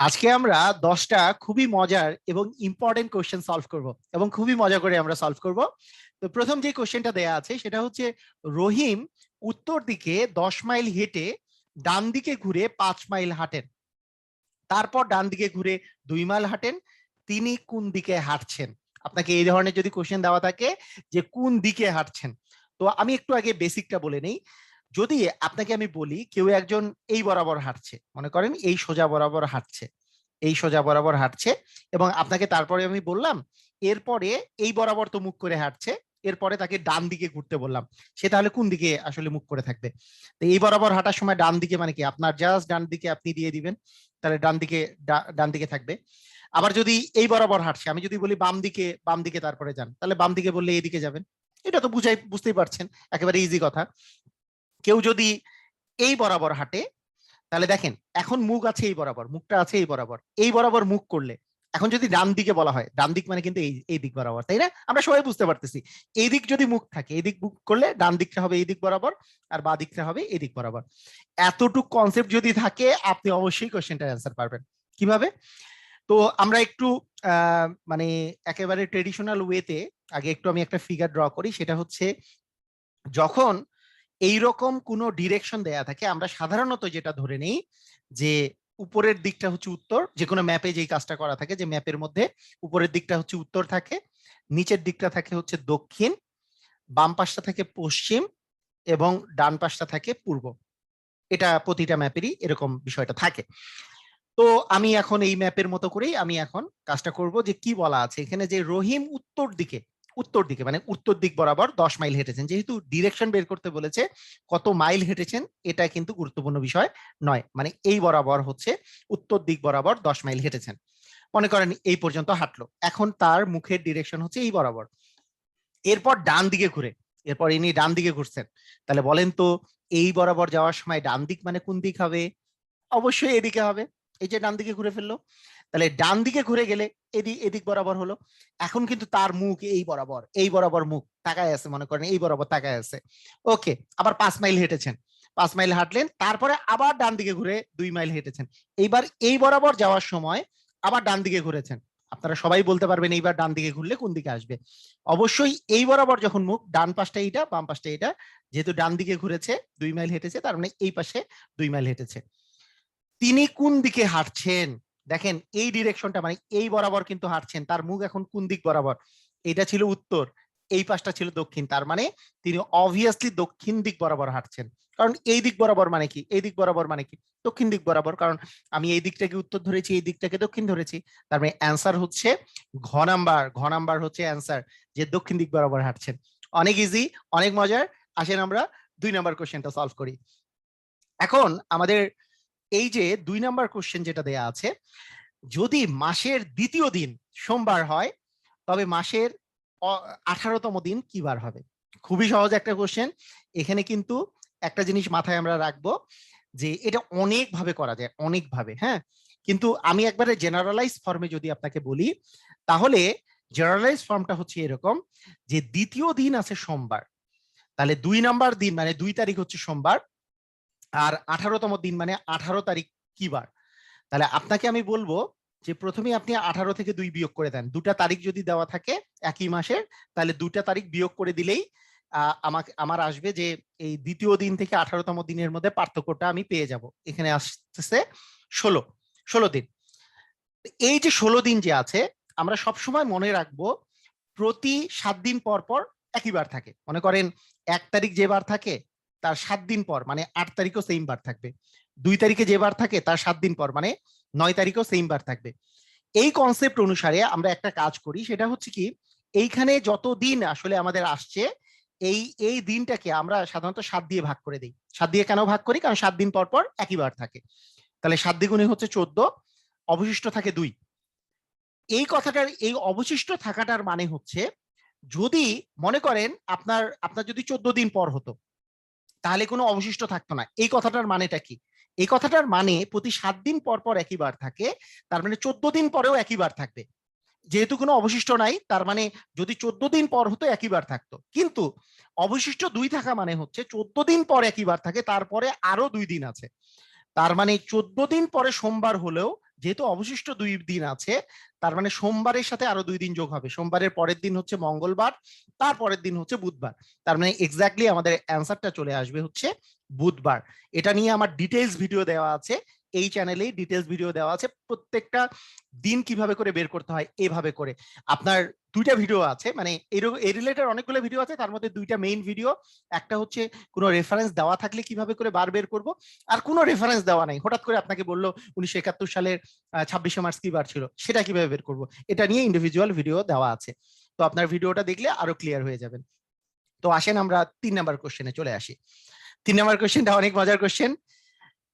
আজকে আমরা দশটা খুবই মজার এবং ইম্পর্টেন্ট কোশ্চেন সলভ করব এবং খুবই মজা করে আমরা সলভ করব। তো প্রথম যে কোশ্চেনটা দেয়া আছে সেটা হচ্ছে, রহিম উত্তর দিকে দশ মাইল হেঁটে ডান দিকে ঘুরে পাঁচ মাইল হাঁটেন। তারপর ডান দিকে ঘুরে দুই মাইল হাঁটেন। তিনি কোন দিকে হাঁটছেন? আপনাকে এই ধরনের যদি কোশ্চেন দেওয়া থাকে যে কোন দিকে হাঁটছেন? তো আমি একটু আগে বেসিকটা বলে নেই। যদি আপনাকে আমি বলি কেউ একজন এই বরাবর হাঁটছে, মনে করেন এই সোজা বরাবর হাঁটছে, এই সোজা বরাবর হাঁটছে এবং আপনাকে তারপরে আমি বললাম, এরপরে এই বরাবর তো মুখ করে হাঁটছে, এরপরে তাকে ডান দিকে ঘুরতে বললাম, সে তাহলে কোন দিকে আসলে মুখ করে থাকবে? তো এই বরাবর হাঁটার সময় ডান দিকে মানে কি? আপনার জাস্ট ডান দিকে আপনি দিয়ে দিবেন, তাহলে ডান দিকে ডান দিকে থাকবে। আবার যদি এই বরাবর হাঁটছে, আমি যদি বলি বাম দিকে বাম দিকে তারপরে যান, তাহলে বাম দিকে বললে এইদিকে যাবেন। এটা তো বুঝাই, বুঝতেই পারছেন, একেবারে ইজি কথা। কেউ যদি এই বরাবর হাঁটে তাহলে দেখেন এখন মুখ আছে এই বরাবর মুখটা আছে এই বরাবর। এই বরাবর মুখ করলে এখন যদি ডান দিকে বলা হয় ডান দিক মানে কিন্তু এই এই দিক বরাবর তাই না? আমরা সবাই বুঝতে পারতেছি। এই দিক যদি মুখ থাকে এই দিক মুখ করলে ডান দিকটা হবে এই দিক বরাবর আর বা দিকটা হবে এই দিক বরাবর। এতটুক কনসেপ্ট যদি থাকে আপনি অবশ্যই কোশ্চেনটার অ্যান্সার পারবেন। কীভাবে? তো আমরা একটু আহ, মানে একেবারে ট্রেডিশনাল ওয়েতে আগে একটু আমি একটা ফিগার ড্র করি সেটা হচ্ছে যখন এইরকম কোনো ডিরেকশন দেয়া থাকে। আমরা সাধারণত যেটা ধরে নেই যে উপরের দিকটা হচ্ছে উত্তর, যে কোনো ম্যাপে যেই কাজটা করা থাকে, যে ম্যাপের মধ্যে উপরের দিকটা হচ্ছে উত্তর থাকে, নিচের দিকটা থাকে হচ্ছে দক্ষিণ, বাম পাশটা থাকে পশ্চিম এবং ডান পাশটা থাকে পূর্ব। এটা প্রতিটা ম্যাপেরই এরকম বিষয়টা থাকে। তো আমি এখন এই ম্যাপের মতো করেই আমি এখন কাজটা করব যে কি বলা আছে। এখানে যে রহিম উত্তর দিকে উত্তর দিকে মানে উত্তর দিক বরাবর দশ মাইল হেঁটেছেন। যেহেতু ডিরেকশন বের করতে বলেছে কত মাইল হেঁটেছেন, এটা কিন্তু গুরুত্বপূর্ণ বিষয় নয়। মানে এই বরাবর হচ্ছে উত্তর দিক বরাবর দশ মাইল হেঁটেছেন। মনে করেন এই পর্যন্ত হাঁটলো। এখন তার মুখের ডিরেকশন হচ্ছে এই বরাবর। এরপর ডান দিকে ঘুরে, এরপর ইনি ডান দিকে ঘুরছেন। তাহলে বলেন তো, এই বরাবর যাওয়ার সময় ডান দিক মানে কোন দিক হবে? অবশ্যই এদিকে হবে। এই যে ডান দিকে ঘুরে ফেলল, তাহলে ডান দিকে ঘুরে গেলে এদিক এদিক বরাবর হলো। এখন কিন্তু তার মুখ এই বরাবর এই বরাবর মুখ তাকায় আছে, মনে করেন, এই বরাবর তাকায় আছে। ওকে আবার পাঁচ মাইল হেঁটেছেন। পাঁচ মাইল হাঁটলেন, তারপরে আবার ডান দিকে ঘুরে দুই মাইল হেঁটেছেন। এইবার এই বরাবর যাওয়ার সময় আবার ডান দিকে ঘুরেছেন। আপনারা সবাই বলতে পারবেন এইবার ডান দিকে ঘুরলে কোন দিকে আসবে। অবশ্যই এই বরাবর যখন মুখ, ডান পাশটা এইটা, বাম পাশটা এইটা, যেহেতু ডান দিকে ঘুরেছে, দুই মাইল হেঁটেছে, তার মানে এই পাশে দুই মাইল হেঁটেছে। তিনি কোন দিকে হাঁটছেন? দেখেন, এই ডিরেকশনটা মানে এই বরাবর কিন্তু হাঁটছেন, তার মুখ এখন কোন দিক বরাবর? এটা ছিল উত্তর, এই পাশটা ছিল দক্ষিণ, তার মানে তিনি অবভিয়াসলি দক্ষিণ দিক বরাবর হাঁটছেন। কারণ এই দিক বরাবর মানে কি? এই দিক বরাবর মানে কি? দক্ষিণ দিক বরাবর, কারণ আমি এই দিকটাকে উত্তর ধরেছি, এই দিকটাকে দক্ষিণ ধরেছি, তার মানে অ্যান্সার হচ্ছে ঘ নাম্বার ঘ নাম্বার হচ্ছে অ্যান্সার যে দক্ষিণ দিক বরাবর হাঁটছেন। অনেক ইজি অনেক মজার, আসেন আমরা দুই নাম্বার কোশ্চেনটা সলভ করি। এখন আমাদের এই যে দুই নাম্বার কোশ্চেন যেটা দেয়া আছে, যদি মাসের দ্বিতীয় দিন সোমবার হয়, তবে মাসের আঠারোতম দিন কি বার হবে? খুবই সহজ একটা কোশ্চেন এখানে কিন্তু একটা জিনিস মাথায় আমরা রাখব যে এটা অনেকভাবে করা যায়, অনেকভাবে হ্যাঁ? কিন্তু আমি একবারে জেনারেলাইজ ফর্মে যদি আপনাকে বলি, তাহলে জেনারেলাইজ ফর্মটা হচ্ছে এরকম যে দ্বিতীয় দিন আছে সোমবার। তাহলে দুই নাম্বার দিন মানে দুই তারিখ হচ্ছে সোমবার আর আঠারোতম দিন মানে আঠারো তারিখ কি বার? তাহলে আপনাকে আমি বলব যে প্রথমে আপনি আঠারো থেকে দুই বিয়োগ করে দেন। দুটা তারিখ যদি দেওয়া থাকে একই মাসের তাহলে দুটা তারিখ বিয়োগ করে দিলেই আমাকে, আমার আসবে যে এই দ্বিতীয় দিন থেকে আঠারোতম দিনের মধ্যে পার্থক্যটা আমি পেয়ে যাব। এখানে আসতেছে ষোলো ষোলো দিন। এই যে ষোলো দিন যে আছে, আমরা সবসময় মনে রাখব প্রতি সাত দিন পর পর একই বার থাকে। মনে করেন এক তারিখ যে বার থাকে তার সাত দিন পর মানে আট তারিখও সেম বার থাকবে। দুই তারিখে যে বার থাকে, তার সাত দিন পর মানে নয় তারিখও সেম বার থাকবে। এই কনসেপ্ট অনুসারে আমরা একটা কাজ করি, সেটা হচ্ছে কি, এইখানে যত দিন আসলে আমাদের আসছে, এই এই দিনটাকে আমরা সাধারণত সাত দিয়ে ভাগ করে দিই। সাত দিয়ে কেন ভাগ করি? কারণ সাত দিন পর পর একই বার থাকে। তাহলে সাত দ্বিগুণে হচ্ছে চোদ্দ, অবশিষ্ট থাকে দুই। এই কথাটার, এই অবশিষ্ট থাকাটার মানে হচ্ছে, যদি মনে করেন আপনার আপনার যদি চোদ্দ দিন পর হতো তাহলে কোনো অবশিষ্ট থাকতো না। এই কথাটার মানেটা কি? এই কথাটার মানে প্রতি সাত দিন পর পর একই বার থাকে, তার মানে চোদ্দ দিন পরেও একই বার থাকবে। যেহেতু কোনো অবশিষ্ট নাই, তার মানে যদি চোদ্দ দিন পর হতো একই বার থাকতো। কিন্তু অবশিষ্ট দুই থাকা মানে হচ্ছে চোদ্দ দিন পর একই বার থাকে, তারপরে আরও দুই দিন আছে। তার মানে চোদ্দ দিন পরে সোমবার হলেও যেহেতু অবশিষ্ট দুই দিন আছে, তার মানে সোমবারের সাথে আরও দুই দিন যোগ হবে। সোমবারের পরের দিন হচ্ছে মঙ্গলবার, তার পরের দিন হচ্ছে বুধবার। তার মানে এক্স্যাক্টলি আমাদের অ্যান্সারটা চলে আসবে হচ্ছে বুধবার। এটা নিয়ে আমার ডিটেলস ভিডিও দেওয়া আছে, এই চ্যানেলে ডিটেলস ভিডিও দেওয়া আছে। প্রত্যেকটা দিন কীভাবে করে বের করতে হয়, এভাবে করে। আপনার দুইটা ভিডিও আছে মানে এরকম এই রিলেটেড অনেকগুলো ভিডিও আছে, তার মধ্যে দুইটা মেইন ভিডিও একটা হচ্ছে কোনো রেফারেন্স দেওয়া থাকলে কীভাবে করে বার বের করব, আর কোনো রেফারেন্স দেওয়া নাই। হঠাৎ করে আপনাকে বলল উনিশশো একাত্তর সালের ছাব্বিশে মার্চ কি বার ছিল, সেটা কীভাবে বের করব? এটা নিয়ে ইন্ডিভিজুয়াল ভিডিও দেওয়া আছে। তো আপনার ভিডিওটা দেখলে আরও ক্লিয়ার হয়ে যাবেন। তো আসেন আমরা তিন নাম্বার কোশ্চেনে চলে আসি। তিন নাম্বার কোশ্চেনটা অনেক মজার কোশ্চেন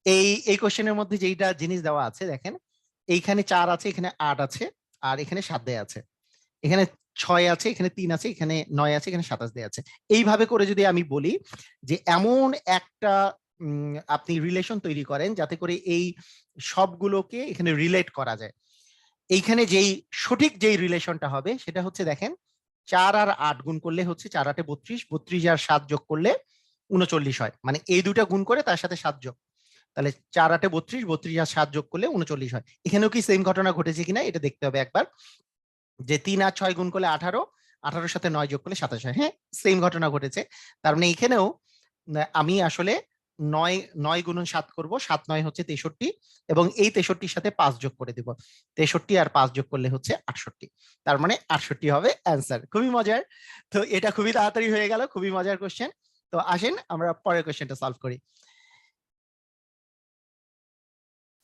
এই এই কোশ্চেনের মধ্যে যেইটা জিনিস দেওয়া আছে, দেখেন, এইখানে চার আছে, এখানে আট আছে, আর এখানে সাত দেয়া আছে। এখানে ছয় আছে, এখানে তিন আছে, এখানে নয় আছে, এখানে সাতাশ দেয়া আছে। এইভাবে করে যদি আমি বলি যে এমন একটা আপনি রিলেশন তৈরি করেন যাতে করে এই সবগুলোকে এখানে রিলেট করা যায়। এইখানে যেই, সঠিক যেই রিলেশনটা হবে সেটা হচ্ছে দেখেন, চার আর আট গুণ করলে হচ্ছে চার আটে বত্রিশ বত্রিশ আর সাত যোগ করলে উনচল্লিশ হয়। মানে এই দুটা গুণ করে তার সাথে সাত যোগ। তাহলে চার আটে বত্রিশ বত্রিশ আর সাত যোগ করলে উনচল্লিশ হয়। এখানেও কি সেম ঘটনা ঘটেছে কিনা এটা দেখতে হবে একবার। যে তিন আর ছয় গুণ করলে আঠারো, আঠারোর সাথে নয় যোগ করলে সাতাশ হয়। হ্যাঁ সেম ঘটনা ঘটেছে। তার মানে এখানেও আমি আসলে নয় নয় গুণন সাত করব, সাত নয় হচ্ছে তেষট্টি এবং এই তেষট্টির সাথে পাঁচ যোগ করে দিব। তেষট্টি আর পাঁচ যোগ করলে হচ্ছে আটষট্টি। তার মানে আটষট্টি হবে অ্যান্সার খুবই মজার। তো এটা খুবই তাড়াতাড়ি হয়ে গেল, খুবই মজার কোশ্চেন তো আসেন, আমরা পরের কোশ্চেনটা সলভ করি।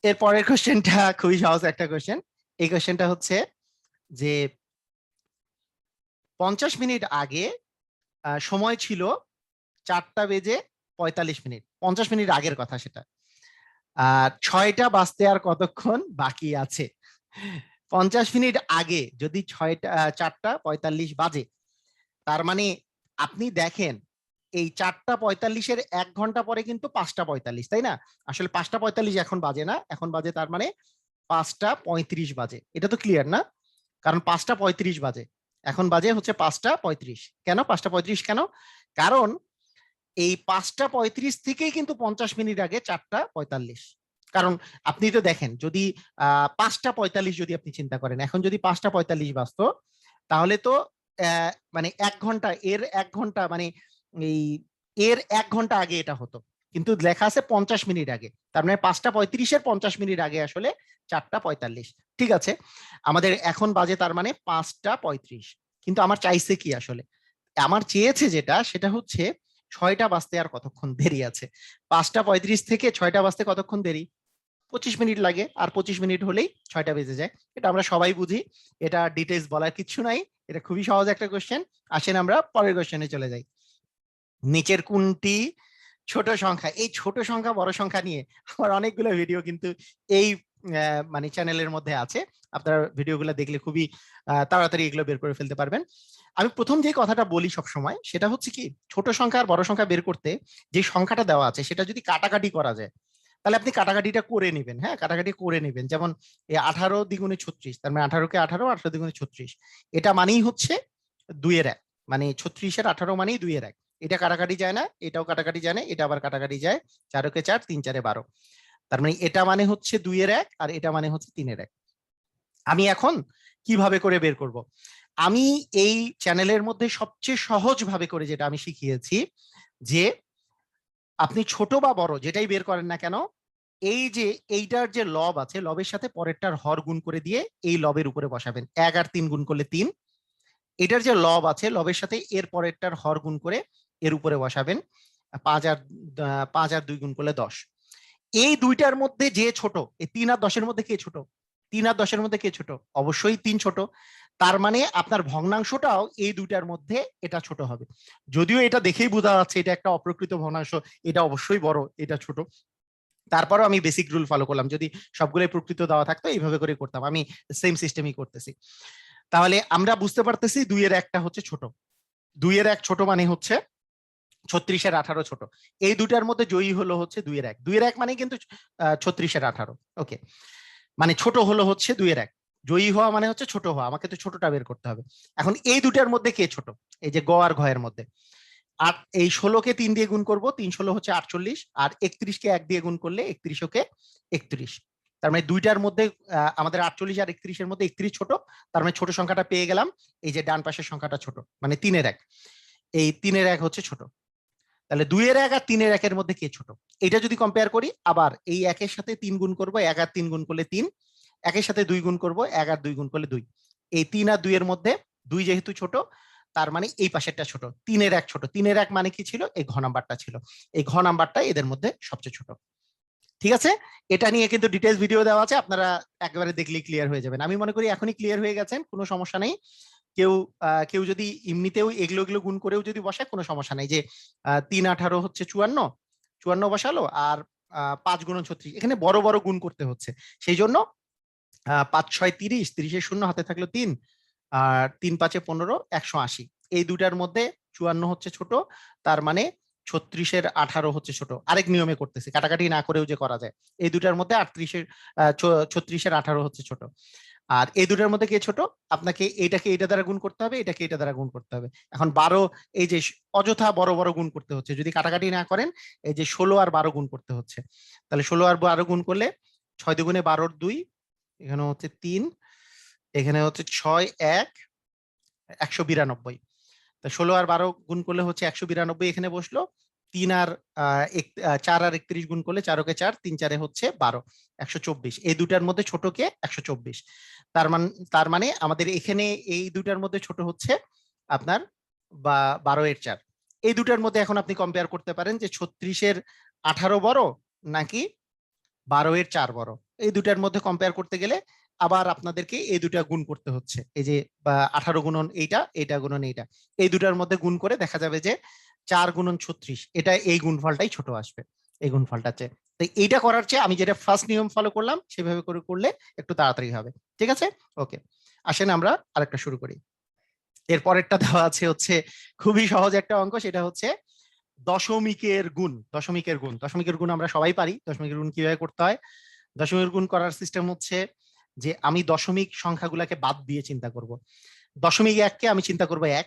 এর পরের কোশ্চেনটা খুবই সহজ একটা কোশ্চেন এই কোশ্চেনটা হচ্ছে যে পঞ্চাশ মিনিট আগে সময় ছিল চারটা বেজে পঁয়তাল্লিশ মিনিট। পঞ্চাশ মিনিট আগের কথা সেটা। আর ছয়টা বাজতে আর কতক্ষণ বাকি আছে? পঞ্চাশ মিনিট আগে যদি ছয়টা চারটা পঁয়তাল্লিশ বাজে, তার মানে আপনি দেখেন, এই চারটা পঁয়তাল্লিশের এক ঘণ্টা পরে কিন্তু পাঁচটা পঁয়তাল্লিশ, তাই না? আসলে পাঁচটা পঁয়তাল্লিশ এখন বাজে না, এখন বাজে তার মানে পাঁচটা পঁয়ত্রিশ বাজে। এটা তো ক্লিয়ার না? কারণ পাঁচটা পঁয়ত্রিশ বাজে। এখন বাজে হচ্ছে পাঁচটা পঁয়ত্রিশ। কেন পাঁচটা পঁয়ত্রিশ? কেন? কারণ এই পাঁচটা পঁয়ত্রিশ থেকেই কিন্তু পঞ্চাশ মিনিট আগে চারটা পঁয়তাল্লিশ। কারণ আপনি তো দেখেন, যদি পাঁচটা পঁয়তাল্লিশ যদি আপনি চিন্তা করেন, এখন যদি পাঁচটা পঁয়তাল্লিশ বাজতো, তাহলে তো মানে এক ঘণ্টা, এর এক ঘণ্টা মানে এই, এর এক ঘণ্টা আগে এটা হতো। কিন্তু লেখা আছে পঞ্চাশ মিনিট আগে। তার মানে পাঁচটা পঁয়ত্রিশের পঞ্চাশ মিনিট আগে আসলে চারটা পঁয়তাল্লিশ। ঠিক আছে? আমাদের এখন বাজে তার মানে পাঁচটা পঁয়ত্রিশ। কিন্তু আমার চাইছে কি আসলে? আমার চেয়েছে যেটা, সেটা হচ্ছে ছয়টা বাজতে আর কতক্ষণ দেরি আছে? পাঁচটা পঁয়ত্রিশ থেকে ছয়টা বাজতে কতক্ষণ দেরি? পঁচিশ মিনিট লাগে, আর পঁচিশ মিনিট হলেই ছয়টা বেজে যায়। এটা আমরা সবাই বুঝি। এটা ডিটেলস বলার কিচ্ছু নাই। এটা খুবই সহজ একটা কোশ্চেন আসেন আমরা পরের কোশ্চেনে চলে যাই। নিচের কোনটি ছোট সংখ্যা। এই ছোট সংখ্যা, বড় সংখ্যা নিয়ে আমার অনেকগুলো ভিডিও কিন্তু এই মানে চ্যানেলের মধ্যে আছে। আপনারা ভিডিওগুলো দেখলে খুবই তাড়াতাড়ি এগুলো বের করে ফেলতে পারবেন। আমি প্রথম যে কথাটা বলি সব সময় সেটা হচ্ছে কি, ছোট সংখ্যা আর বড় সংখ্যা বের করতে যে সংখ্যাটা দেওয়া আছে, সেটা যদি কাটাকাটি করা যায়, তাহলে আপনি কাটাকাটিটা করে নেবেন হ্যাঁ? কাটাকাটি করে নেবেন। যেমন আঠারো দ্বিগুণে ছত্রিশ, তার মানে আঠারোকে আঠারো আঠারো দ্বিগুণে ছত্রিশ। এটা মানেই হচ্ছে দুইয়ের এক। মানে ছত্রিশের আঠারো মানেই দুইয়ের এক। এটা কাটাকাটি যায় না, এটাও কাটাকাটি যায় না, এটা আবার কাটাকাটি যায় চারকে চার, তিন চারে বারো। তার মানে এটা মানে হচ্ছে দুইয়ের এক আর এটা মানে হচ্ছে তিনের এক। আমি এখন কীভাবে করে বের করব? আমি এই চ্যানেলের মধ্যে সবচেয়ে সহজ ভাবে করে যেটা আমি শিখিয়েছি যে আপনি ছোট বা বড় যেটাই বের করেন না কেন, এই যে এইটার যে লব আছে, লবের সাথে পরেরটার হর গুণ করে দিয়ে এই লবের উপরে বসাবেন। এক আর তিন গুণ করলে তিন। এটার যে লব আছে, লবের সাথে এর পরেরটার হর গুণ করে এর উপরে বসাবেন। পাঁচ আর পাঁচ আর দুই গুণ করলে দশ। এই দুইটার মধ্যে যে ছোট, এই তিন আর দশের মধ্যে কে ছোট? তিন আর দশের মধ্যে কে ছোট? অবশ্যই তিন ছোট। তার মানে আপনার ভগ্নাংশটাও এই দুইটার মধ্যে এটা ছোট হবে। যদিও এটা দেখেই বোঝা যাচ্ছে এটা একটা অপ্রকৃত ভগ্নাংশ, এটা অবশ্যই বড়, এটা ছোট। তারপরও আমি বেসিক রুল ফলো করলাম, যদি সবগুলোই প্রকৃত দেওয়া থাকতো এইভাবে করে করতাম, আমি সেম সিস্টেমই করতেছি। তাহলে আমরা বুঝতে পারতেছি দুইয়ের একটা হচ্ছে ছোট। দুইয়ের এক ছোট মানে হচ্ছে ছত্রিশের আঠারো ছোট। এই দুটার মধ্যে জয়ী হলো হচ্ছে দুইয়ের এক। দুইয়ের এক মানে কিন্তু ছত্রিশের আঠারো। ওকে মানে ছোট হলো হচ্ছে দুইয়ের এক। জয়ী হওয়া মানে হচ্ছে ছোট হওয়া। আমাকে তো ছোটটা বের করতে হবে। এখন এই দুটার মধ্যে কে ছোট? এই যে গ আর ঘয়ের মধ্যে। আর এই ষোলোকে তিন দিয়ে গুণ করব। তিন ষোলো হচ্ছে আটচল্লিশ। আর একত্রিশকে এক দিয়ে গুণ করলে একত্রিশ ওকে একত্রিশ। তার মানে দুইটার মধ্যে আমাদের আটচল্লিশ আর একত্রিশের মধ্যে একত্রিশ ছোট। তার মানে ছোট সংখ্যাটা পেয়ে গেলাম। এই যে ডান পাশের সংখ্যাটা ছোট। মানে তিনের এক। এই তিনের এক হচ্ছে ছোট। তাহলে দুইয়ের এক আর তিনের একের মধ্যে কে ছোট? এটা যদি কম্পেয়ার করি, আবার এই একের সাথে তিন গুণ করব, এক আর তিন গুণ করলে তিন, একের সাথে দুই গুণ করব, এক আর দুই গুণ করলে দুই। এই তিন আর দুইয়ের মধ্যে দুই যেহেতু ছোট, তার মানে এই পাশেরটা ছোট, তিনের এক ছোট। তিনের এক মানে কি ছিল? এই ঘ নাম্বারটা ছিল। এই ঘ নাম্বারটা এদের মধ্যে সবচেয়ে ছোট। ঠিক আছে? এটা নিয়ে কিন্তু ডিটেলস ভিডিও দেওয়া আছে, আপনারা একেবারে দেখলেই ক্লিয়ার হয়ে যাবেন। আমি মনে করি এখনই ক্লিয়ার হয়ে গেছেন, কোনো সমস্যা নেই। কেউ কেউ যদি এমনিতেও এগুলো এগুলো গুণ করেও যদি বসায়, কোনো সমস্যা নেই। যে তিন আঠারো হচ্ছে চুয়ান্ন চুয়ান্ন বসালো আর পাঁচ গুণ ছত্রিশ, এখানে বড় বড় গুণ করতে হচ্ছে। সেই জন্য পাঁচ, ছয়, তিরিশ তিরিশের শূন্য হাতে থাকল তিন, আর তিন পাঁচে পনেরো, একশো আশি। এই দুটার মধ্যে চুয়ান্ন হচ্ছে ছোট, তার মানে ছত্রিশের আঠারো হচ্ছে ছোট। আরেক নিয়মে করতেছি, কাটাকাটি না করেও যে করা যায়। এই দুটার মধ্যে আটত্রিশের ছত্রিশের আঠারো হচ্ছে ছোট। আর এই দুটার মধ্যে কে ছোট? আপনাকে এইটাকে এইটা দ্বারা গুণ করতে হবে, এটাকে এটা দ্বারা গুণ করতে হবে। এখন বারো, এই যে অযথা বড় বড় গুণ করতে হচ্ছে, যদি কাটাকাটি না করেন, এই যে ষোলো আর বারো গুণ করতে হচ্ছে। তাহলে ষোলো আর বারো গুণ করলে ছয় দুগুণে বারোর দুই, এখানে হচ্ছে তিন, এখানে হচ্ছে ছয়, এক, একশো বিরানব্বই। তা ষোলো আর বারো গুণ করলে হচ্ছে একশো বিরানব্বই এখানে বসল তিন আর চার আর একত্রিশ গুণ করলে চারকে চার, তিন চারে হচ্ছে বারো, একশো চব্বিশ। এই দুটার মধ্যে ছোটকে একশো চব্বিশ। তার মান, তার মানে আমাদের এখানে এই দুটার মধ্যে ছোট হচ্ছে আপনার বা, বারো এর চার। এই দুটার মধ্যে এখন আপনি কম্পেয়ার করতে পারেন যে ছত্রিশের আঠারো বড় নাকি বারো এর চার বড়। এই দুটার মধ্যে কম্পেয়ার করতে গেলে আবার আপনাদেরকে এই দুটা গুণ করতে হচ্ছে। এই যে, বা, আঠারো গুণন এইটা এইটা গুণন এইটা। এই দুটার মধ্যে গুণ করে দেখা যাবে যে চার গুণন ছত্রিশ। এটা এই গুণফলটাই ছোট আসবে, এই গুণফলটা চেয়ে তো এইটা করার চেয়ে আমি যেটা ফার্স্ট নিয়ম ফলো করলাম, সেভাবে করে করলে একটু তাড়াতাড়ি হবে। ঠিক আছে? ওকে আসেন আমরা আরেকটা শুরু করি। এর পরেরটা দেওয়া আছে হচ্ছে খুবই সহজ একটা অঙ্ক, সেটা হচ্ছে দশমিকের গুণ দশমিকের গুণ। দশমিকের গুণ আমরা সবাই পারি। দশমিকের গুণ কীভাবে করতে হয়? দশমিকের গুণ করার সিস্টেম হচ্ছে যে আমি দশমিক সংখ্যাগুলোকে বাদ দিয়ে চিন্তা করব। দশমিক এককে আমি চিন্তা করব এক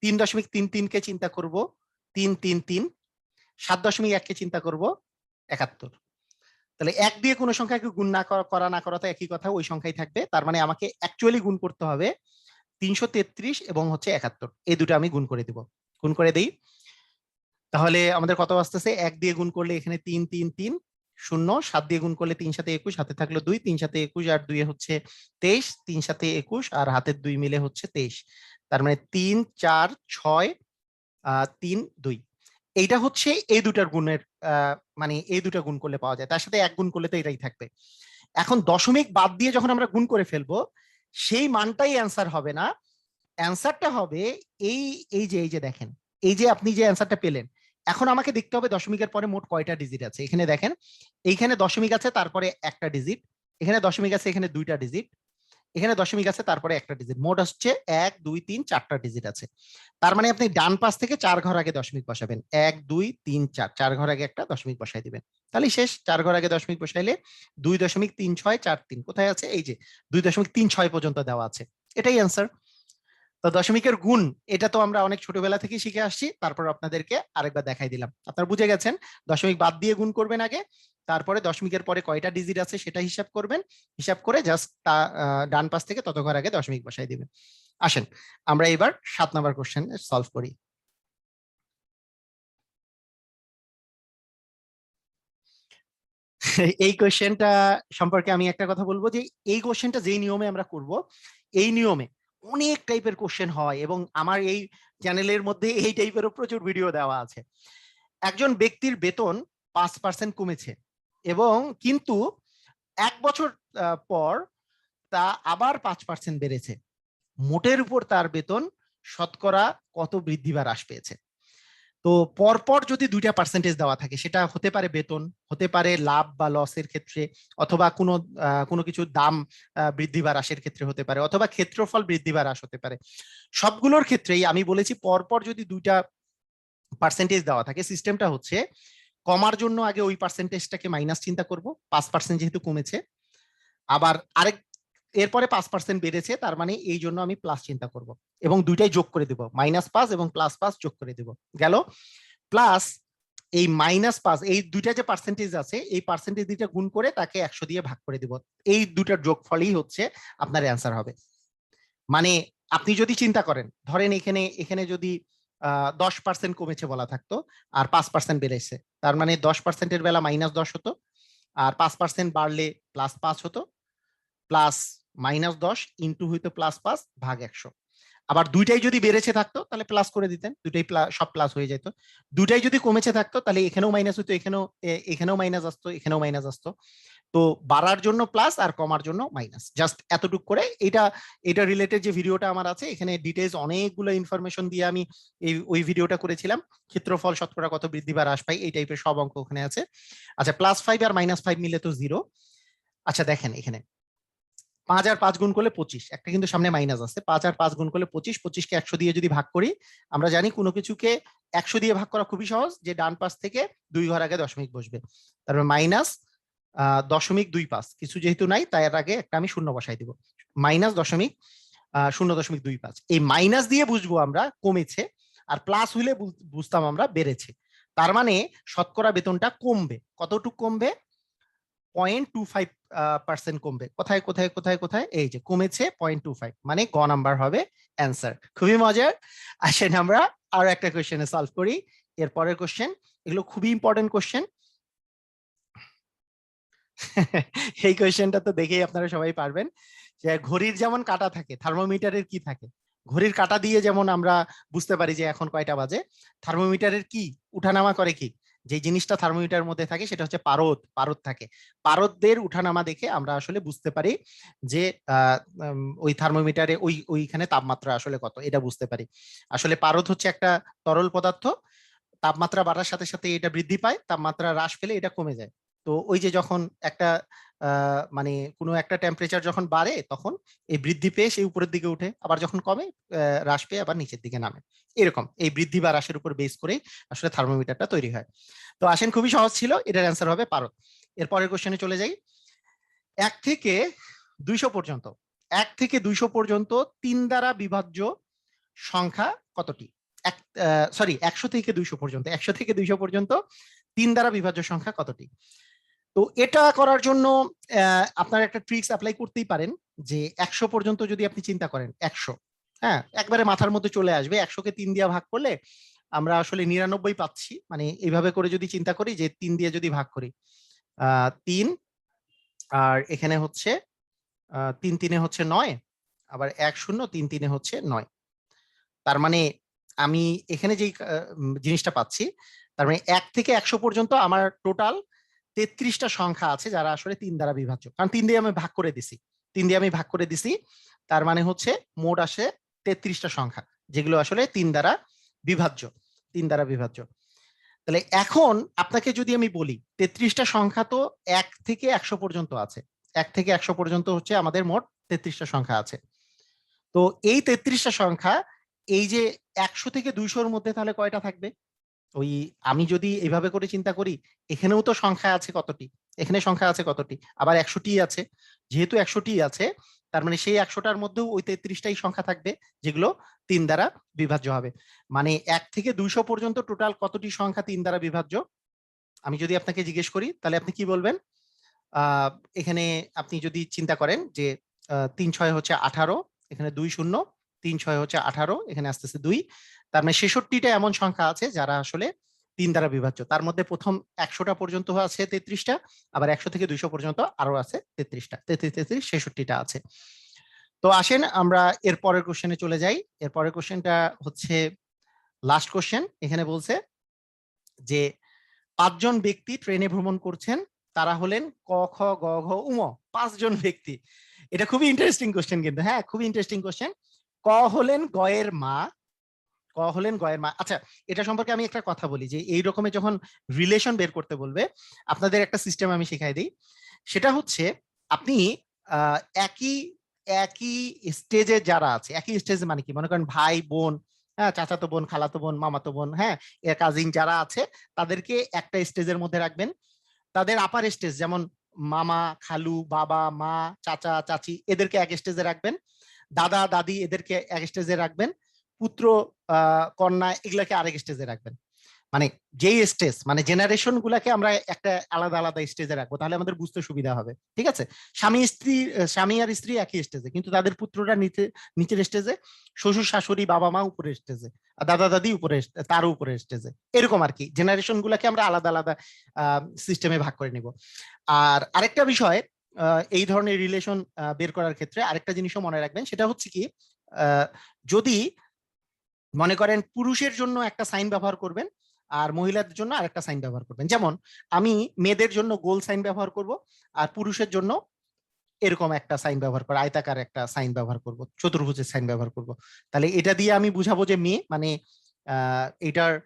তিন দশমিক তিন তিনকে চিন্তা করব, তিন তিন তিন, সাত দশমিক এককে চিন্তা করব, একাত্তর। তাহলে এক দিয়ে কোনো সংখ্যাকে গুণ না করা- না করা তো একই কথা, ওই সংখ্যাই থাকবে। তার মানে আমাকে অ্যাকচুয়ালি গুণ করতে হবে তিনশো তেত্রিশ এবং হচ্ছে একাত্তর। এই দুটো আমি গুণ করে দিব। গুণ করে দিই। তাহলে আমাদের কত আসতেছে এক দিয়ে গুণ করলে এখানে তিন তিন তিন, শূন্য, সাত দিয়ে গুণ করলে তিন সাথে একুশ, হাতে থাকল দুই তিন সাথে একুশ, আর দুই হচ্ছে তেইশ তিন সাথে একুশ, আর হাতের দুই মিলে হচ্ছে তেইশ। তার মানে তিন, চার, ছয় তিন, দুই। এইটা হচ্ছে এই দুটার গুণের মানে এই দুটা গুণ করলে পাওয়া যায়। তার সাথে এক গুণ করলে তো এটাই থাকবে। এখন দশমিক বাদ দিয়ে যখন আমরা গুণ করে ফেলব, সেই মানটাই অ্যান্সার হবে না। অ্যান্সারটা হবে এই এই যে এই যে দেখেন, এই যে আপনি যে অ্যান্সারটা পেলেন, এখন আমাকে দেখতে হবে দশমিকের পরে মোট কয়টা ডিজিট আছে। এখানে দেখেন, এইখানে দশমিক আছে, তারপরে একটা ডিজিট এখানে দশমিক আছে, এখানে দুইটা ডিজিট এখানে দশমিক আছে, তারপরে একটা ডিজিট মোট হচ্ছে এক, দুই, তিন, চারটা ডিজিট আছে। তার মানে আপনি ডান পাশ থেকে চার ঘর আগে দশমিক বসাবেন। এক, দুই, তিন, চার চার ঘর আগে একটা দশমিক বসাই দিবেন। তাহলে শেষ। চার ঘর আগে দশমিক বসাইলে দুই দশমিক তিন ছয়, চার, তিন, কোথায় আছে? এই যে দুই দশমিক তিন ছয় পর্যন্ত দেওয়া আছে। এটাই অ্যান্সার তো দশমিকের গুণ, এটা তো আমরা অনেক ছোটবেলা থেকেই শিখে আসছি, তারপর আপনাদেরকে আরেকবার দেখাই দিলাম। আপনারা বুঝে গেছেন, দশমিক বাদ দিয়ে গুণ করবেন আগে, তারপরে দশমিকের পরে কয়টা ডিজিট আছে সেটা হিসাব করবেন, হিসাব করে জাস্ট তা ডান পাশ থেকে তত ঘর আগে দশমিক বসাই দিবেন। আসেন, আমরা এবার সাত নাম্বার কোশ্চেন সলভ করি। এই কোশ্চেনটা সম্পর্কে আমি একটা কথা বলব যে, এই কোশ্চেনটা যেই নিয়মে আমরা করব, এই নিয়মে অনেক টাইপের কোশ্চেন হয় এবং আমার এই চ্যানেলের মধ্যে এই টাইপেরও প্রচুর ভিডিও দেওয়া আছে। একজন ব্যক্তির বেতন পাঁচ পার্সেন্ট কমেছে এবং কিন্তু এক বছর পর তা আবার পাঁচ পার্সেন্ট বেড়েছে। মোটের উপর তার বেতন শতকরা কত বৃদ্ধি বা হ্রাস পেয়েছে? তো পরপর যদি দুইটা পার্সেন্টেজ দেওয়া থাকে, সেটা হতে পারে বেতন, হতে পারে লাভ বা লসের ক্ষেত্রে, অথবা কোনো কোনো কিছু দাম বৃদ্ধি বা হ্রাসের ক্ষেত্রে হতে পারে, অথবা ক্ষেত্রফল বৃদ্ধি বা হ্রাস হতে পারে। সবগুলোর ক্ষেত্রেই আমি বলেছি পরপর যদি দুইটা পার্সেন্টেজ দেওয়া থাকে সিস্টেমটা হচ্ছে কমার জন্য আগে ওই পার্সেন্টেজটাকে মাইনাস চিন্তা করব, পাঁচ পার্সেন্ট যেহেতু কমেছে, আবার আরেক এরপরে পাঁচ পার্সেন্ট বেড়েছে, তার মানে এই জন্য আমি প্লাস চিন্তা করব। এবং দুইটাই যোগ করে দেব মাইনাস পাঁচ এবং প্লাস পাঁচ যোগ করে দেব। গেল? প্লাস এই মাইনাস পাঁচ, এই দুইটা যে পার্সেন্টেজ আছে, এই পার্সেন্টেজ দুইটা গুণ করে তাকে একশো দিয়ে ভাগ করে দিব। এই দুটার যোগফলই হচ্ছে আপনার অ্যান্সার হবে। মানে আপনি যদি চিন্তা করেন, ধরেন এখানে এখানে যদি দশ পার্সেন্ট কমেছে বলা থাকতো, আর পাঁচ পার্সেন্ট বেড়েছে, তার মানে দশ পার্সেন্টের বেলা মাইনাস দশ হতো, আর পাঁচ পার্সেন্ট বাড়লে প্লাস পাঁচ হতো প্লাস মাইনাস দশ ইন্টু হইতো প্লাস পাঁচ ভাগ একশো। আবার দুইটাই যদি বেড়েছে থাকতো, তাহলে প্লাস করে দিতেন। দুইটাই প্লা- সব প্লাস হয়ে যেত দুইটাই যদি কমেছে থাকতো, তাহলে এখানেও মাইনাস হতো এখানেও এখানেও মাইনাস আসতো, এখানেও মাইনাস আসতো। তো বাড়ার জন্য প্লাস আর কমার জন্য মাইনাস। জাস্ট এতটুক করে এটা এটা রিলেটেড যে ভিডিওটা আমার আছে, এখানে ডিটেলস অনেকগুলো ইনফরমেশন দিয়ে আমি এই, ওই ভিডিওটা করেছিলাম। ক্ষেত্রফল, শতকরা কত বৃদ্ধি বা হ্রাস পাই এই টাইপের সব অঙ্ক ওখানে আছে। আচ্ছা প্লাস ফাইভ আর মাইনাস ফাইভ মিলে তো জিরো আচ্ছা দেখেন এখানে। পাঁচ আর পাঁচ গুণ করলে পঁচিশ। একটা কিন্তু সামনে মাইনাস আছে। পাঁচ আর পাঁচ গুণ করলে পঁচিশ, পঁচিশকে একশো দিয়ে যদি ভাগ করি, আমরা জানি কোনো কিছুকে একশো দিয়ে ভাগ করা খুবই সহজ, যে ডান পাশ থেকে দুই ঘর আগে দশমিক বসবে। তারপর মাইনাস দশমিক দুই পাঁচ। কিছু যেহেতু নাই, তাই এর আগে একটা আমি শূন্য বসাই দিব। মাইনাস দশমিক শূন্য দশমিক দুই পাঁচ। এই মাইনাস দিয়ে বুঝব আমরা কমেছে, আর প্লাস হইলে বুঝ- বুঝতাম আমরা বেড়েছে। তার মানে শতকরা বেতনটা কমবে। কতটুকু কমবে? পয়েন্ট টু ফাইভ পার্সেন্ট কমবে। কোথায় কোথায় কোথায় কোথায়? এই যে কমেছে পয়েন্ট টু ফাইভ মানে গ নাম্বার হবে অ্যান্সার খুবই মজার। আসেন আমরা আরও একটা কোয়েশ্চেনে সলভ করি। এর পরের কোশ্চেন এগুলো খুবই ইম্পর্টেন্ট কোশ্চেন এই কোয়েশ্চেনটা তো দেখেই আপনারা সবাই পারবেন যে ঘড়ির যেমন কাটা থাকে থার্মোমিটারের কি থাকে? ঘড়ির কাটা দিয়ে যেমন আমরা বুঝতে পারি যে এখন কয়টা বাজে থার্মোমিটারের কি? উঠানামা করে কি? যে জিনিসটা থার্মোমিটারের মধ্যে থাকে সেটা হচ্ছে পারদ পারদ থাকে। পারদদের উঠানামা দেখে আমরা আসলে বুঝতে পারি যে ওই থার্মোমিটারে ওই, ওইখানে তাপমাত্রা আসলে কত, এটা বুঝতে পারি। আসলে পারদ হচ্ছে একটা তরল পদার্থ, তাপমাত্রা বাড়ার সাথে সাথে এটা বৃদ্ধি পায়, তাপমাত্রা হ্রাস পেলে এটা কমে যায়। তো ওই যে যখন একটা মানে কোনো একটা টেম্পারেচার যখন বাড়ে, তখন এই বৃদ্ধি পেয়ে সেই উপরের দিকে উঠে আবার যখন কমে হ্রাস পেয়ে আবার নিচের দিকে নামে। এরকম এই বৃদ্ধি বা হ্রাসের উপর বেস করেই আসলে থার্মোমিটারটা তৈরি হয়। তো আসেন খুবই সহজ ছিল, এটার অ্যান্সার হবে পারদ। এর পরের কোশ্চেনে চলে যাই। এক থেকে দুইশো পর্যন্ত, এক থেকে দুইশো পর্যন্ত তিন দ্বারা বিভাজ্য সংখ্যা কতটি? এক সরি একশো থেকে দুইশো পর্যন্ত, একশো থেকে দুইশো পর্যন্ত তিন দ্বারা বিভাজ্য সংখ্যা কতটি? তো এটা করার জন্য আপনারা একটা ট্রিক্স অ্যাপ্লাই করতেই পারেন যে একশো পর্যন্ত যদি আপনি চিন্তা করেন, একশো। হ্যাঁ একবারে মাথার মধ্যে চলে আসবে একশোকে তিন দিয়ে ভাগ করলে আমরা আসলে নিরানব্বই পাচ্ছি। মানে এইভাবে করে যদি চিন্তা করি যে তিন দিয়ে যদি ভাগ করি তিন, আর এখানে হচ্ছে তিন তিনে হচ্ছে নয়, আবার এক শূন্য, তিন তিনে হচ্ছে নয়। তার মানে আমি এখানে যেই জিনিসটা পাচ্ছি, তার মানে এক থেকে একশো পর্যন্ত আমার টোটাল তেত্রিশটা সংখ্যা আছে যারা আসলে তিন দ্বারা বিভাজ্য। কারণ তিন দিয়ে আমি ভাগ করে দিছি। তিন দিয়ে আমি ভাগ করে দিছি, তার মানে হচ্ছে মোট আসে তেত্রিশটা সংখ্যা, যেগুলো আসলে তিন দ্বারা বিভাজ্য। তিন দ্বারা বিভাজ্য। তাহলে এখন আপনাকে যদি আমি বলি, তেত্রিশটা সংখ্যা তো এক থেকে একশো পর্যন্ত আছে। এক থেকে একশো পর্যন্ত হচ্ছে আমাদের মোট তেত্রিশটা সংখ্যা আছে। তো এই তেত্রিশটা সংখ্যা, এই যে একশো থেকে দুইশোর মধ্যে তাহলে কয়টা থাকবে? ওই আমি যদি এইভাবে করে চিন্তা করি, এখানেও তো সংখ্যা আছে কতটি? এখানে সংখ্যা আছে কতটি? আবার একশোটি আছে। যেহেতু একশোটি আছে, তার মানে সেই একশোটার মধ্যেও ওই তেত্রিশটাই সংখ্যা থাকবে, যেগুলো তিন দ্বারা বিভাজ্য হবে। মানে এক থেকে দুইশো পর্যন্ত টোটাল কতটি সংখ্যা তিন দ্বারা বিভাজ্য? আমি যদি আপনাকে জিজ্ঞেস করি, তাহলে আপনি কি বলবেন? এখানে আপনি যদি চিন্তা করেন যে তিন ছয় হচ্ছে আঠারো, এখানে দুই শূন্য, তিন ছয় হচ্ছে আঠারো, এখানে আসতেছে দুই। তার মানে ছেষট্টিটা এমন সংখ্যা আছে যারা আসলে তিন দ্বারা বিভাজ্য। তার মধ্যে প্রথম একশোটা পর্যন্ত আছে তেত্রিশটা, আবার একশো থেকে দুইশো পর্যন্ত আরও আছে তেত্রিশটা। তেত্রিশ তেত্রিশ, ছেষট্টিটা আছে। তো আসেন আমরা এর পরের কোশ্চেনে চলে যাই। এর পরের কোশ্চেনটা হচ্ছে লাস্ট কোশ্চেন এখানে বলছে যে, পাঁচজন ব্যক্তি ট্রেনে ভ্রমণ করছেন, তারা হলেন ক, খ, গ, ঘ উম পাঁচজন ব্যক্তি। এটা খুবই ইন্টারেস্টিং কোশ্চেন কিন্তু। হ্যাঁ খুবই ইন্টারেস্টিং কোশ্চেন ক হলেন গয়ের মা হলেন গয়ের মা। আচ্ছা এটা সম্পর্কে আমি একটা কথা বলি যে এই রকমের যখন রিলেশন বের করতে বলবে, আপনাদের একটা সিস্টেম আমি শিখাই দিই। সেটা হচ্ছে আপনি একই একই স্টেজে যারা আছে, একই স্টেজে মানে কি? মনে করেন ভাই, বোন হ্যাঁ চাচাতো বোন, খালাতো বোন, মামাতো বোন হ্যাঁ এর কাজিন যারা আছে, তাদেরকে একটা স্টেজের মধ্যে রাখবেন। তাদের আপার স্টেজ যেমন মামা, খালু, বাবা, মা, চাচা, চাচি, এদেরকে এক স্টেজে রাখবেন। দাদা, দাদি, এদেরকে এক স্টেজে রাখবেন। পুত্র আহ কন্যা এগুলাকে আরেক স্টেজে রাখবেন। মানে যেই স্টেজ মানে জেনারেশন গুলাকে আমরা একটা আলাদা আলাদা স্টেজে রাখব তাহলে আমাদের বুঝতে সুবিধা হবে। ঠিক আছে? স্বামী স্ত্রী স্বামী আর স্ত্রী একই স্টেজে কিন্তু তাদের পুত্ররা নিচে নিচের স্টেজে শ্বশুর শাশুড়ি বাবা মা উপরে স্টেজে দাদা দাদি উপরে তার উপরে স্টেজে এরকম আর কি জেনারেশন গুলাকে আমরা আলাদা আলাদা সিস্টেমে ভাগ করে নিব। আর আরেকটা বিষয় আহ, এই ধরনের রিলেশন বের করার ক্ষেত্রে আরেকটা জিনিসও মনে রাখবেন সেটা হচ্ছে কি আহ, যদি মনে করেন পুরুষের জন্য একটা সাইন ব্যবহার করবেন আর মহিলাদের জন্য আরেকটা সাইন ব্যবহার করবেন। যেমন আমি মেয়েদের জন্য গোল সাইন ব্যবহার করব আর পুরুষের জন্য এরকম একটা সাইন ব্যবহার করব আয়তাকার একটা সাইন ব্যবহার করব, চতুর্ভুজের সাইন ব্যবহার করব। তাহলে এটা দিয়ে আমি বুঝাবো যে মেয়ে মানে এটার,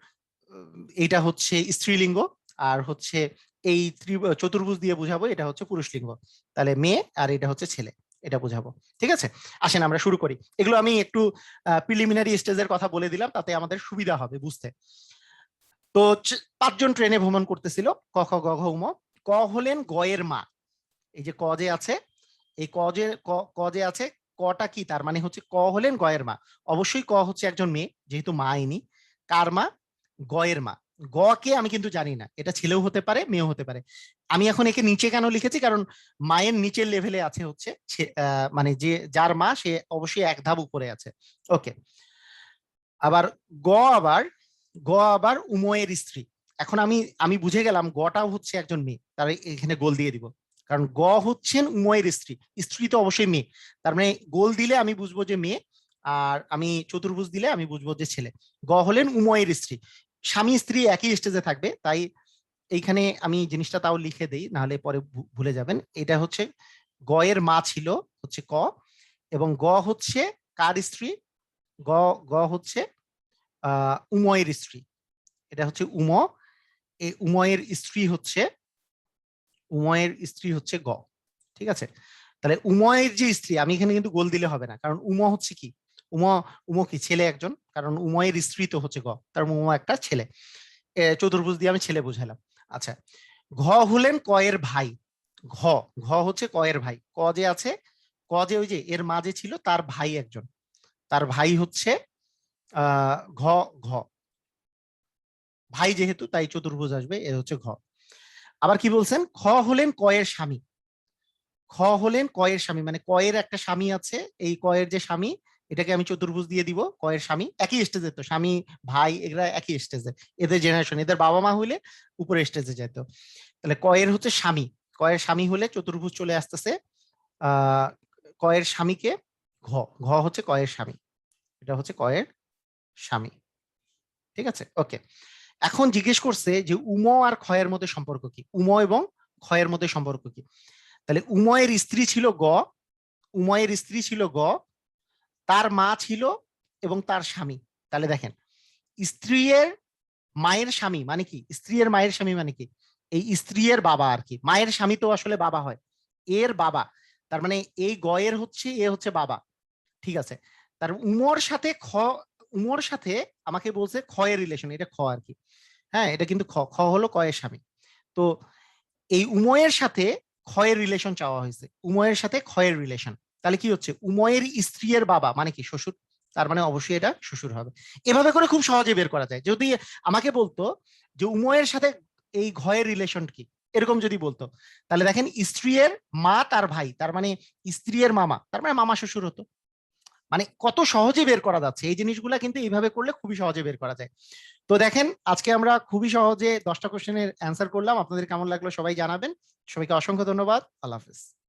এইটা হচ্ছে স্ত্রীলিঙ্গ আর হচ্ছে এই ত্রি- চতুর্ভুজ দিয়ে বুঝাবো এটা হচ্ছে পুরুষলিঙ্গ। তাহলে মেয়ে আর এটা হচ্ছে ছেলে। এটা বুঝাবো, ঠিক আছে? আসেন আমরা শুরু করি। এগুলো আমি একটু প্রিলিমিনারি স্টেজের কথা বলে দিলাম, তাতে আমাদের সুবিধা হবে বুঝতে। তো পাঁচজন ট্রেনে ভ্রমণ করতেছিল, ক, খ, গ, ঘ উম ক হলেন গয়ের মা। এই যে ক যে আছে, এই ক যে ক- যে আছে, কটা কি তার? মানে হচ্ছে ক হলেন গয়ের মা। অবশ্যই ক হচ্ছে একজন মেয়ে, যেহেতু মা ইনি। কার মা? গয়ের মা। গ কে আমি কিন্তু জানি না। এটা ছেলেও হতে পারে, মেয়েও হতে পারে। আমি এখন একে নিচে কেন লিখেছি? কারণ মায়ের নিচের লেভেলে আছে হচ্ছে মানে যে, যার মা সে অবশ্যই এক ধাপ উপরে আছে। ওকে। আবার গ আবার গ আবার উময়ের স্ত্রী। এখন আমি আমি বুঝে গেলাম গটাও হচ্ছে একজন মেয়ে। তার এখানে গোল দিয়ে দিব। কারণ গ হচ্ছেন উময়ের স্ত্রী। স্ত্রী তো অবশ্যই মেয়ে। তার মানে গোল দিলে আমি বুঝব যে মেয়ে, আর আমি চতুর্ভুজ দিলে আমি বুঝব যে ছেলে। গ হলেন উময়ের স্ত্রী। স্বামী স্ত্রী একই স্টেজে থাকবে, তাই এইখানে আমি জিনিসটা তাও লিখে দেই, নাহলে পরে ভুলে যাবেন। এটা হচ্ছে গ এর মা ছিল, হচ্ছে ক, এবং গ হচ্ছে কার স্ত্রী? গ গ হচ্ছে উময়ের স্ত্রী। এটা হচ্ছে উম এই উময়ের স্ত্রী হচ্ছে, উময়ের স্ত্রী হচ্ছে গ, ঠিক আছে? তাহলে উময়ের যে স্ত্রী, আমি এখানে কিন্তু গোল দিলে হবে না, কারণ উম হচ্ছে কি? উম উম কি ছেলে একজন? কারণ উময়ের স্ত্রী তো হচ্ছে গ তার মানে উম একটা ছেলে। চতুর্ভুজ দিয়ে আমি ছেলে বুঝালাম। আচ্ছা ঘ হলেন কয়ের ভাই। ঘ ঘ হচ্ছে কয়ের ভাই। ক যে আছে, ক যে ওই যে এর মাঝে ছিল, তার ভাই একজন। তার ভাই হচ্ছে ঘ ঘ। ভাই যেহেতু, তাই চতুর্ভুজ আসবে, এ হচ্ছে ঘ। আবার কি বলছেন? খ হলেন কয়ের স্বামী। খ হলেন কয়ের স্বামী। মানে কয়ের একটা স্বামী আছে, এই কয়ের যে স্বামী এটাকে আমি চতুর্ভুজ দিয়ে দিব, কয়ের স্বামী, একই স্টেজে তো, স্বামী, ভাই এগুলা একই স্টেজে এদের জেনারেশন এদের বাবা মা হইলে উপরে স্টেজে যেত তাহলে কয়ের হচ্ছে স্বামী, কয়ের স্বামী হলে চতুর্ভুজ চলে আসতেছে আহ কয়ের স্বামীকে ঘ ঘ হচ্ছে কয়ের স্বামী, এটা হচ্ছে কয়ের স্বামী, ঠিক আছে? ওকে এখন জিজ্ঞেস করছে যে উম আর ক্ষয়ের মধ্যে সম্পর্ক কি? উম এবং ক্ষয়ের মধ্যে সম্পর্ক কি? তাহলে উময়ের স্ত্রী ছিল গ, উময়ের স্ত্রী ছিল গ তার মা ছিল এবং তার স্বামী। তাহলে দেখেন, স্ত্রীর মায়ের স্বামী মানে কি? স্ত্রীর মায়ের স্বামী মানে কি? এই স্ত্রীর বাবা আর কি। মায়ের স্বামী তো আসলে বাবা হয়। এর বাবা, তার মানে এই গয়ের হচ্ছে, এ হচ্ছে বাবা। ঠিক আছে? তার উমর সাথে খ, উমর সাথে আমাকে বলছে ক্ষয়ের রিলেশন এটা খ আর কি। হ্যাঁ এটা কিন্তু খ খ হলো কয়ের স্বামী। তো এই উময়ের সাথে ক্ষয়ের রিলেশন চাওয়া হয়েছে। উময়ের সাথে ক্ষয়ের রিলেশন তাহলে কি হচ্ছে? উময়ের স্ত্রীর বাবা মানে কি? শ্বশুর। তার মানে অবশ্যই এটা শ্বশুর হবে। এভাবে করে খুব সহজে বের করা যায়। যদি আমাকে বলতো যে উময়ের সাথে এই ঘয়ের রিলেশন কি? এরকম যদি বলতো। তাহলে দেখেন স্ত্রীর মা তার ভাই, তার মানে স্ত্রীর মামা, তার মানে মামা শ্বশুর হতো। মানে কত সহজে বের করা যাচ্ছে। এই জিনিসগুলা কিন্তু এইভাবে করলে খুবই সহজে বের করা যায়। তো দেখেন, আজকে আমরা খুবই সহজে দশটা কোশ্চেনের অ্যান্সার করলাম। আপনাদের কেমন লাগল সবাই জানাবেন। সবাইকে অসংখ্য ধন্যবাদ। আল্লাহ হাফিজ।